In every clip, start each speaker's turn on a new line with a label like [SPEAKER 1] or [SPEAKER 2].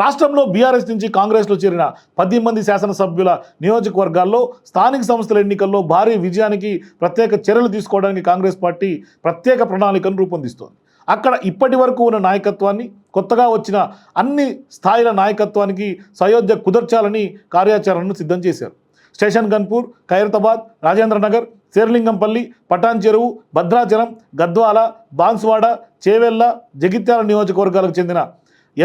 [SPEAKER 1] రాష్ట్రంలో బీఆర్ఎస్ నుంచి కాంగ్రెస్లో చేరిన పది మంది శాసనసభ్యుల నియోజకవర్గాల్లో స్థానిక సంస్థల ఎన్నికల్లో భారీ విజయానికి ప్రత్యేక చర్యలు తీసుకోవడానికి కాంగ్రెస్ పార్టీ ప్రత్యేక ప్రణాళికను రూపొందిస్తోంది. అక్కడ ఇప్పటి వరకు ఉన్న నాయకత్వాన్ని కొత్తగా వచ్చిన అన్ని స్థాయిల నాయకత్వానికి సయోధ్య కుదర్చాలని కార్యాచరణను సిద్ధం చేశారు. స్టేషన్ గన్పూర్ ఖైరతాబాద్ రాజేంద్రనగర్ శేర్లింగంపల్లి పటాన్ చెరువు భద్రాచలం గద్వాల బాన్స్వాడ చేవెళ్ళ జగిత్యాల నియోజకవర్గాలకు చెందిన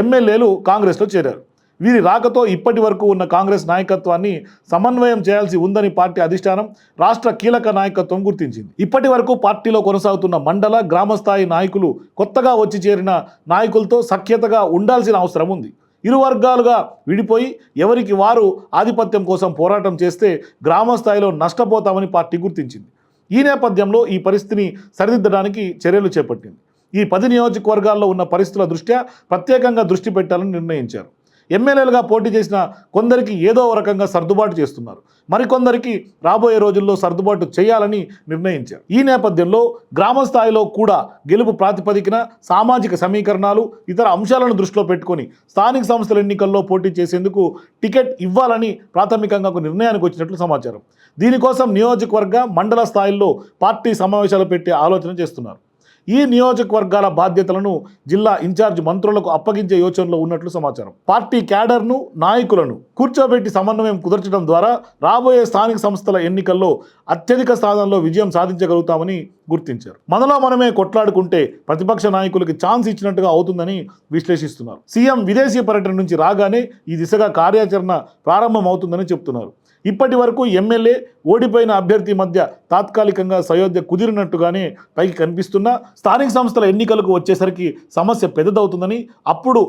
[SPEAKER 1] ఎమ్మెల్యేలు కాంగ్రెస్లో చేరారు. వీరి రాకతో ఇప్పటి వరకు ఉన్న కాంగ్రెస్ నాయకత్వాన్ని సమన్వయం చేయాల్సి ఉందని పార్టీ అధిష్టానం రాష్ట్ర కీలక నాయకత్వం గుర్తించింది. ఇప్పటి వరకు పార్టీలో కొనసాగుతున్న మండల గ్రామస్థాయి నాయకులు కొత్తగా వచ్చి చేరిన నాయకులతో సఖ్యతగా ఉండాల్సిన అవసరం ఉంది. ఇరు వర్గాలుగా విడిపోయి ఎవరికి వారు ఆధిపత్యం కోసం పోరాటం చేస్తే గ్రామస్థాయిలో నష్టపోతామని పార్టీ గుర్తించింది. ఈ నేపథ్యంలో ఈ పరిస్థితిని సరిదిద్దడానికి చర్యలు చేపట్టింది. ఈ పది నియోజకవర్గాల్లో ఉన్న పరిస్థితుల దృష్ట్యా ప్రత్యేకంగా దృష్టి పెట్టాలని నిర్ణయించారు. ఎమ్మెల్యేలుగా పోటీ చేసిన కొందరికి ఏదో రకంగా సర్దుబాటు చేస్తున్నారు. మరికొందరికి రాబోయే రోజుల్లో సర్దుబాటు చేయాలని నిర్ణయించారు. ఈ నేపథ్యంలో గ్రామ స్థాయిలో కూడా గెలుపు ప్రాతిపదికన సామాజిక సమీకరణాలు ఇతర అంశాలను దృష్టిలో పెట్టుకొని స్థానిక సంస్థల ఎన్నికల్లో పోటీ చేసేందుకు టికెట్ ఇవ్వాలని ప్రాథమికంగా ఒక నిర్ణయానికి వచ్చినట్లు సమాచారం. దీనికోసం నియోజకవర్గ మండల స్థాయిల్లో పార్టీ సమావేశాలు పెట్టే ఆలోచన చేస్తున్నారు. ఈ నియోజకవర్గాల బాధ్యతలను జిల్లా ఇన్ఛార్జ్ మంత్రులకు అప్పగించే యోచనలో ఉన్నట్లు సమాచారం. పార్టీ క్యాడర్ను నాయకులను కూర్చోబెట్టి సమన్వయం కుదర్చడం ద్వారా రాబోయే స్థానిక సంస్థల ఎన్నికల్లో అత్యధిక స్థానంలో విజయం సాధించగలుగుతామని గుర్తించారు. మనలో మనమే కొట్లాడుకుంటే ప్రతిపక్ష నాయకులకి ఛాన్స్ ఇచ్చినట్టుగా అవుతుందని విశ్లేషిస్తున్నారు. సీఎం విదేశీ పర్యటన నుంచి రాగానే ఈ దిశగా కార్యాచరణ ప్రారంభమవుతుందని చెప్తున్నారు. ఇప్పటి వరకు ఎమ్మెల్యే ఓడిపోయిన అభ్యర్థి మధ్య తాత్కాలికంగా సయోధ్య కుదిరినట్టుగానే పైకి కనిపిస్తున్నా స్థానిక సంస్థల ఎన్నికలకు వచ్చేసరికి సమస్య పెద్దదవుతుందని అప్పుడు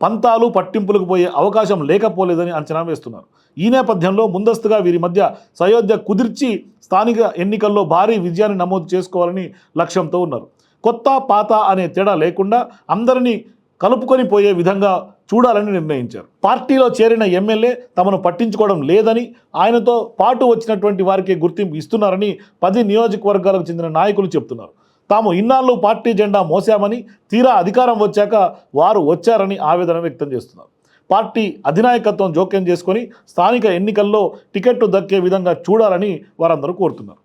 [SPEAKER 1] పంతాలు పట్టింపులకు పోయే అవకాశం లేకపోలేదని అంచనా వేస్తున్నారు. ఈ నేపథ్యంలో ముందస్తుగా వీరి మధ్య సయోధ్య కుదిర్చి స్థానిక ఎన్నికల్లో భారీ విజయాన్ని నమోదు చేసుకోవాలని లక్ష్యంతో ఉన్నారు. కొత్త పాత అనే తేడా లేకుండా అందరినీ కలుపుకొని పోయే విధంగా చూడాలని నిర్ణయించారు. పార్టీలో చేరిన ఎమ్మెల్యే తమను పట్టించుకోవడం లేదని ఆయనతో పాటు వచ్చినటువంటి వారికి గుర్తింపు ఇస్తున్నారని పది నియోజకవర్గాలకు చెందిన నాయకులు చెప్తున్నారు. తాము ఇన్నాళ్ళు పార్టీ జెండా మోసామని తీరా అధికారం వచ్చాక వారు వచ్చారని ఆవేదన వ్యక్తం చేస్తున్నారు. పార్టీ అధినాయకత్వం జోక్యం చేసుకొని స్థానిక ఎన్నికల్లో టికెట్టు దక్కే విధంగా చూడాలని వారందరూ కోరుతున్నారు.